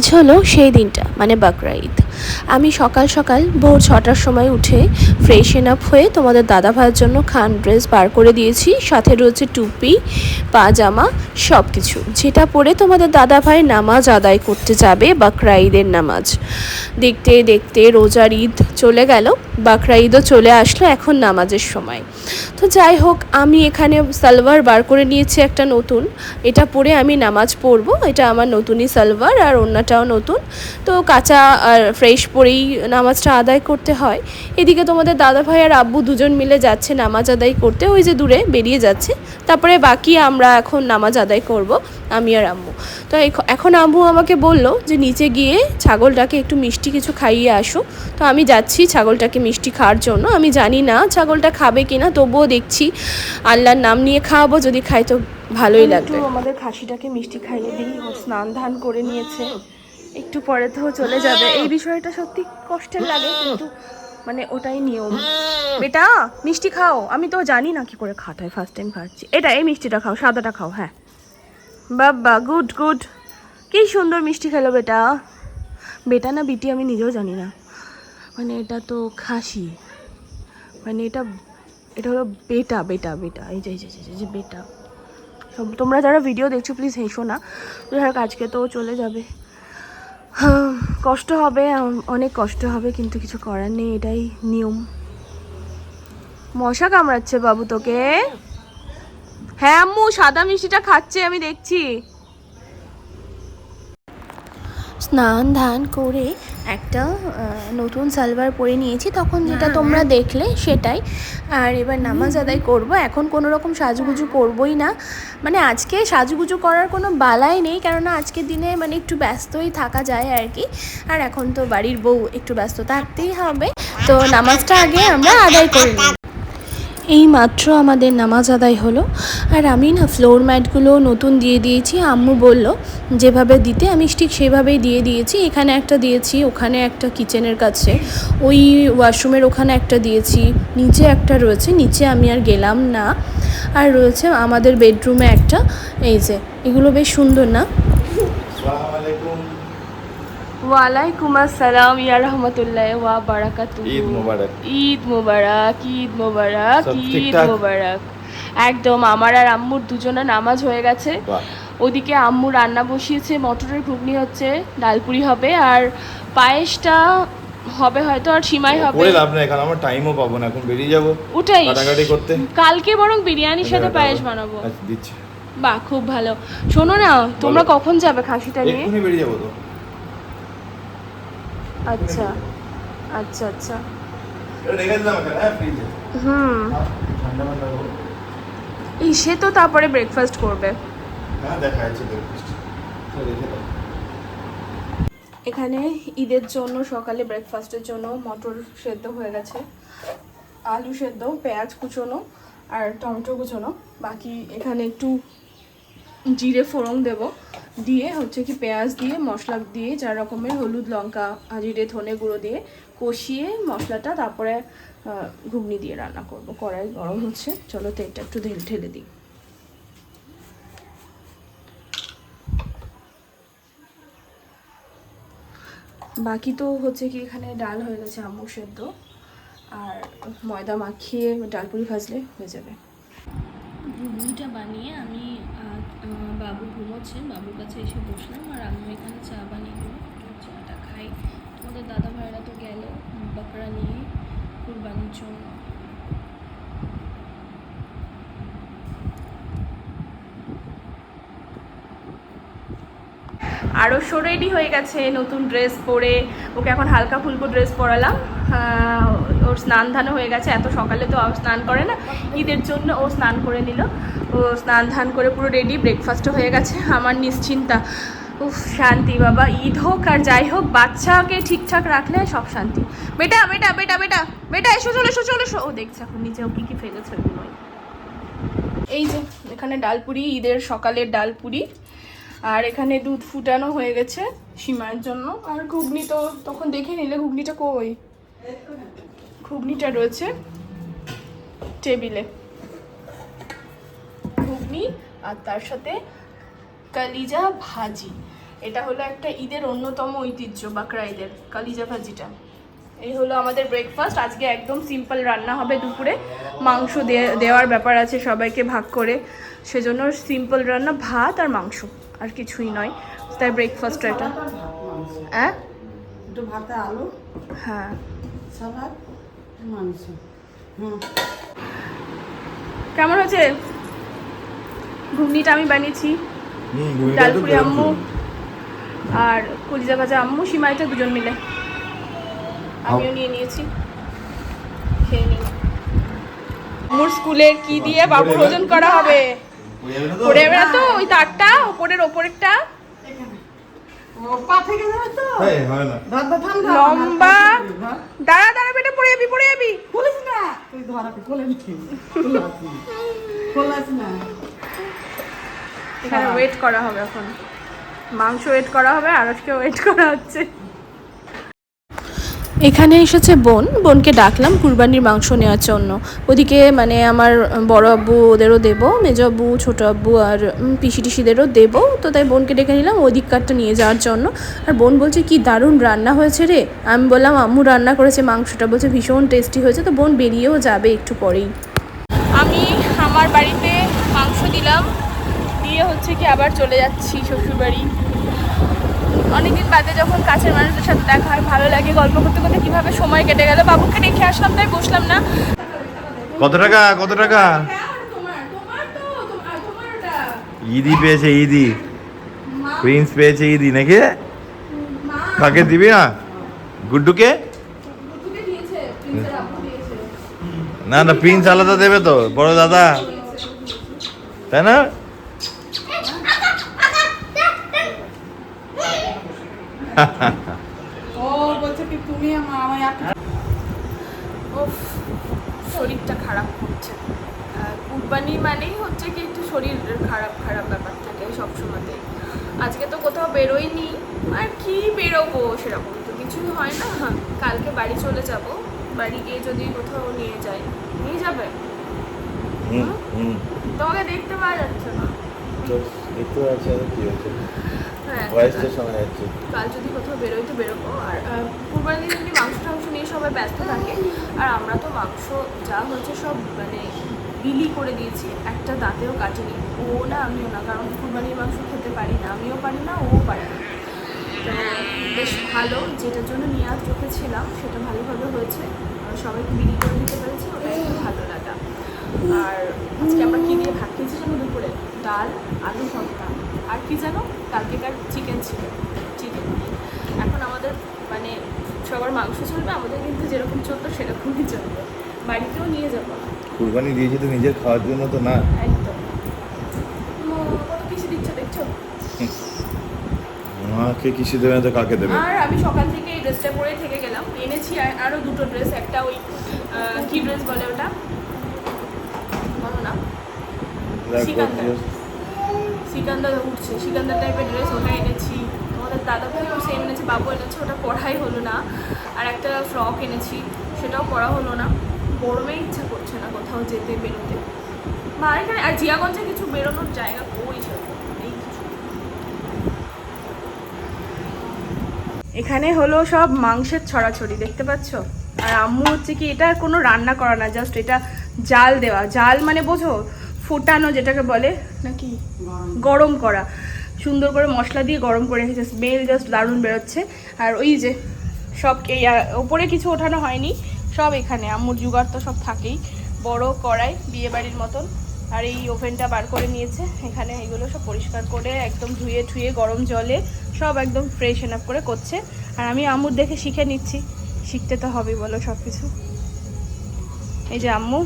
আজ হলো সেই দিনটা মানে বাকরা ঈদ। আমি সকাল সকাল ভোর ছটার সময় উঠে ফ্রেশন আপ হয়ে তোমাদের দাদা ভাইয়ের জন্য খান ড্রেস বার করে দিয়েছি। সাথে রয়েছে টুপি, পাজামা সব কিছু যেটা পরে তোমাদের দাদা ভাই নামাজ আদায় করতে যাবে, বাকরা ঈদের নামাজ। দেখতে দেখতে রোজার ঈদ চলে গেল, বাকরা ঈদও চলে আসলো এখন নামাজের সময়। তো যাই হোক, আমি এখানে সালোয়ার বার করে নিয়েছি একটা নতুন। এটা পরে আমি নামাজ পড়ব। এটা আমার নতুনই সালোয়ার আর অন্যটাও নতুন। তো কাঁচা আর ফ্রেশ পরেই নামাজটা আদায় করতে হয়। এদিকে তোমাদের দাদা ভাই আর আব্বু দুজন মিলে যাচ্ছে নামাজ আদায় করতে। ওই যে দূরে বেরিয়ে যাচ্ছে। তারপরে বাকি আমরা এখন নামাজ আদায় করব। আমি আর আম্মু। তো এখন আম্মু আমাকে বলল যে নিচে গিয়ে ছাগলটাকে একটু মিষ্টি কিছু খাইয়ে আসো। তো আমি যাচ্ছি ছাগলটাকে মিষ্টি খাওয়ার জন্য। আমি জানি না ছাগলটা খাবে কি না তবুও দেখছি আল্লাহর নাম নিয়ে খাওয়াবো যদি খাই তো ভালোই লাগবে। আমাদের খাসিটাকে মিষ্টি খাইয়ে দিই ও স্নান ধান করে নিয়েছে। একটু পরে তো চলে যাবে। এই বিষয়টা সত্যি কষ্টের লাগে কিন্তু মানে ওটাই নিয়ম। বেটা মিষ্টি খাও। আমি তো জানি না কি করে খাটায় ফার্স্ট টাইম খাচ্ছি। এটা এই মিষ্টিটা খাও সাদাটা খাও হ্যাঁ। বাবা, গুড গুড। কি সুন্দর মিষ্টি খেলো বেটা। বেটা না বিটি আমি নিজেও জানি না। মানে এটা তো খাসি। মানে এটা এটা হলো বেটা বেটা বেটা। এই যে এই যে বেটা। সব তোমরা যারা ভিডিও দেখছ প্লিজ হেসো না। যারা আজকে তো চলে যাবে। কষ্ট হবে অনেক কষ্ট হবে, কিন্তু কিছু করার নেই, এটাই নিয়ম। মশা কামড়াচ্ছে বাবু তোকে। হ্যাঁ আম্মু সাদা মিষ্টিটা খাচ্ছে আমি দেখছি। স্নান ধান করে একটা নতুন সালোয়ার পরে নিয়েছি তখন যেটা তোমরা দেখলে সেটাই। আর এবার নামাজ আদায় করব এখন কোনো রকম সাজুগুজু করবই না। মানে আজকে সাজুগুজু করার কোনো বালাই নেই কেননা আজকের দিনে মানে একটু ব্যস্তই থাকা যায় আর কি। আর এখন তো বাড়ির বউ একটু ব্যস্ত থাকতেই হবে তো নামাজটা আগে আমরা আদায় করে এই মাত্র আমাদের নামাজ আদায় হলো। আর আমি না ফ্লোর ম্যাটগুলো নতুন দিয়ে দিয়েছি। আম্মু বলল, যেভাবে দিতে আমি ঠিক সেভাবেই দিয়ে দিয়েছি। এখানে একটা দিয়েছি, ওখানে একটা কিচেনের কাছে। ওই ওয়াশরুমের ওখানে একটা দিয়েছি, নিচে একটা রয়েছে, নিচে আমি আর গেলাম না। আর রয়েছে আমাদের বেডরুমে একটা। এই যে, এগুলো বেশ সুন্দর না? ওয়ালাইকুম আসসালাম ইয়া রহমতুল্লাহ ওয়া বারাকাতু ঈদ মোবারক। ঈদ মোবারক ঈদ মোবারক ঈদ মোবারক। একদম আমার আর আম্মুর দুজনের নামাজ হয়ে গেছে। ওদিকে আম্মু রান্না বসিয়েছে মটরের ঘুগনি হচ্ছে ডালপুরি হবে আর পায়েসটা হবে হয়তো আর সীমাই হবে। করে লাভ নাই কারণ আমার টাইমও পাবো না এখন বেরিয়ে যাব ওটাই কাটাকাটি করতে। কালকে বরং বিরিয়ানির সাথে পায়েস বানাবো। আচ্ছা দিচ্ছি। বাহ খুব ভালো। শোনো না তোমরা কখন যাবে খাসিটা নিয়ে? এক্ষুনি বেরিয়ে যাব তো। আচ্ছা। আচ্ছা আচ্ছা। হ্যাঁ হুম। এই সে তো তারপরে ব্রেকফাস্ট করবে। হ্যাঁ। এখানে ঈদের জন্য সকালে ব্রেকফাস্টের জন্য মটর সেদ্ধ হয়ে গেছে আলু সেদ্ধ পেঁয়াজ কুচোনো আর টমেটো কুচোনো। বাকি এখানে একটু জিরে ফোড়ন দেব। দিয়ে হচ্ছে কি পেঁয়াজ দিয়ে, মশলা দিয়ে, চার রকমের হলুদ, লঙ্কা, জিরে, ধনে গুঁড়ো দিয়ে কষিয়ে মশলাটা তারপরে ঘুগনি দিয়ে রান্না করব। কড়াই গরম হচ্ছে। চলো তেলটা একটু ঢেলে ঢেলে দিই। বাকি তো হচ্ছে কি এখানে ডাল হয়ে গেছে আম্মু সেদ্ধ। আর ময়দা মাখিয়ে ডালপুরি ভাজলে হয়ে যাবে। ঘুগনিটা বানিয়ে আমি বাবু ঘুমোচ্ছেন, বাবুর কাছে এসে বসলাম আর আমি এখানে চা বানিয়ে দিলাম চাটা খাই। তোমাদের দাদা ভাইরা তো গেল, বাকরা নিয়ে, কুরবানির জন্য। আরও শো রেডি হয়ে গেছে, নতুন ড্রেস পরে। ওকে এখন হালকা ফুলকো ড্রেস পরালাম। ওর স্নান ধানও হয়ে গেছে, এত সকালে তো স্নান করে না। ঈদের জন্য ও স্নান করে নিল। ও স্নান ধান করে পুরো রেডি ব্রেকফাস্টও হয়ে গেছে। আমার নিশ্চিন্তা। উফ, শান্তি বাবা, ঈদ হোক আর যাই হোক, বাচ্চাকে ঠিকঠাক রাখলে সব শান্তি। বেটা বেটা বেটা বেটা বেটা, এসো, চলে এসো, চলে ও দেখছে এখন নিচে ও কী কী ফেলেছে এই যে, এখানে ডালপুরি ঈদের সকালের ডালপুরি আর এখানে দুধ ফুটানো হয়ে গেছে সীমার জন্য। আর ঘুগনি তো তখন দেখে নিলে ঘুগনিটা কই? ঘুগনিটা রয়েছে টেবিলে। ঘুগনি আর তার সাথে কালিজা ভাজি। এটা হলো একটা ঈদের অন্যতম ঐতিহ্য বাকরা ঈদের, কালিজা ভাজিটা। এই হলো আমাদের ব্রেকফাস্ট আজকে একদম সিম্পল রান্না হবে দুপুরে। মাংস দেওয়ার ব্যাপার আছে সবাইকে ভাগ করে। সেজন্য সিম্পল রান্না, ভাত আর মাংস। আর কিছুই নয়। তাই ব্রেকফাস্ট এটা। হ্যাঁ? একটু ভাতে আলু। হ্যাঁ। সালাদ মাংস। হুম। কেমন হয়েছে? ঘুগনিটা আমি বানিয়েছি। ডালপুরি আম্মু আর কলিজা ভাজা আম্মু সীমাইটা দুজন মিলে। আমিও নিয়ে নিয়েছি। খেয়ে নিই। আম্মুর স্কুলের কি দিয়ে বাবু ভোজন করা হবে? পড়ে যাবে না তো? ওই তারটা ওপরের ওপরেরটা। ও পা থেকে যাবে তো? এই, হয় লম্বা। দাঁড়া দাঁড়া বেটা পড়ে যাবি পড়ে যাবি। খুলিস না। তুই ধরাতে খুলে খোলাস না। এখানে ওয়েট করা হবে এখন। মাংস ওয়েট করা হবে আর ওয়েট করা হচ্ছে। এখানে এসেছে বোন। বোনকে ডাকলাম, কুরবানির মাংস নেওয়ার জন্য। ওদিকে মানে আমার বড় আব্বু ওদেরও দেবো, মেজো আব্বু, ছোটো আব্বু আর পিসি টিসিদেরও দেবো। তো তাই বোনকে ডেকে নিলাম ওদিককারটা নিয়ে যাওয়ার জন্য। আর বোন বলছে, কি দারুণ রান্না হয়েছে রে। আমি বললাম, আম্মু রান্না করেছে, মাংসটা বলছে ভীষণ টেস্টি হয়েছে। তো বোন বেরিয়েও যাবে একটু পরেই। আমি আমার বাড়িতে মাংস দিলাম। দিয়ে হচ্ছে কি আবার চলে যাচ্ছি শ্বশুরবাড়ি। অনেকদিন বাদে যখন কাছের মানুষদের সাথে দেখা হয়, ভালো লাগে গল্প করতে করতে কীভাবে সময় কেটে গেল, বাবুকে রেখে আসলাম তাই বসলাম না। কত টাকা? কত টাকা? ইদি পেয়েছে ইদি প্রিন্স পেয়েছে ইদি নাকি? কাকে দিবি না? গুড্ডুকে? না না প্রিন্স আলাদা দেবে তো, বড় দাদা। তাই না? ও বলছে কি তুমি একটা উফ, শরীরটা খারাপ হচ্ছে আর কুরবানি মানেই হচ্ছে কি একটু শরীর খারাপ খারাপ ব্যাপার থাকে সবসময়তে। আজকে তো কোথাও বেরোইনি আর কি বেরোবো সেরকম তো কিছুই হয় না। কালকে বাড়ি চলে যাব। বাড়ি গিয়ে যদি কোথাও নিয়ে যাই নিয়ে যাবে? হুম হুম। তোমাকে দেখতে পাওয়া যাচ্ছে না। দেখতে হচ্ছে। হ্যাঁ ভয়েসটা শোনা যাচ্ছে। কাল যদি কোথাও বেরোই তো বেরোবো। আর কুরবানির দিন এমনি মাংস টাংস নিয়ে সবাই ব্যস্ত থাকে আর আমরা তো মাংস যা হয়েছে সব মানে বিলি করে দিয়েছি একটা দাঁতেও কাটিনি। ও না আমিও না কারণ কুরবানির মাংস খেতে পারি না। আমিও পারি না ও পারে না। তো বেশ ভালো যেটার জন্য নেওয়ার চোখে ছিলাম সেটা ভালোভাবে হয়েছে। আর সবাইকে বিলি করে দিতে পেরেছি ওটাই একটু ভালো লাগা। আর আজকে আমরা কী দিয়ে ভাত খেয়েছি জানো দুপুরে? ডাল আলু ভর্তা। আর কি জানো? কালকেকার চিকেন ছিল। চিকেন এখন আমাদের মানে সবার মাংস চলবে আমাদের কিন্তু যেরকম চলতো সেরকমই চলবে। বাড়িতেও নিয়ে যাব কুরবানি দিয়েছি তো নিজের খাওয়ার জন্য তো না। একদম। কত কিছু দিচ্ছে দেখছ? মাকে কিসে দেবে না তো কাকে দেবে? আর আমি সকাল থেকে এই ড্রেসটা পরে থেকে গেলাম। এনেছি আর- আরও দুটো ড্রেস একটা ওই কি ড্রেস বলে ওটা? বলো না। দেখ, সিকান্দার। উঠছে, সিকান্দার টাইপের ড্রেস ওটা এনেছি। আমাদের দাদা ভাইও সেম এনেছে, বাবু এনেছে, ওটা পড়াই হলো না। আর একটা ফ্রক এনেছি, সেটাও পরা হলো না। গরমে ইচ্ছা করছে না কোথাও যেতে, বেরোতে। বা এখানে আর জিয়াগঞ্জে কিছু বেরোনোর জায়গা কই এখানে হলো সব মাংসের ছড়াছড়ি, দেখতে পাচ্ছ? আর আম্মু হচ্ছে কি, এটা কোনো রান্না করা না জাস্ট এটা জাল দেওয়া। জাল মানে বোঝো ফোটানো যেটাকে বলে, নাকি? গরম করা। সুন্দর করে মশলা দিয়ে গরম করে রেখেছে। স্মেল জাস্ট দারুণ বেরোচ্ছে। আর ওই যে, সব এই ওপরে কিছু ওঠানো হয়নি। সব এখানে। আম্মুর জুগার তো সব থাকেই। বড় কড়াই বিয়ে বাড়ির মতন। আর এই ওভেনটা বার করে নিয়েছে। এখানে এগুলো সব পরিষ্কার করে একদম ধুয়ে ঠুয়ে গরম জলে সব একদম ফ্রেশ এনাফ করে করছে। আর আমি আম্মুর দেখে শিখে নিচ্ছি। শিখতে তো হবেই বলো সব কিছু এই যে আম্মু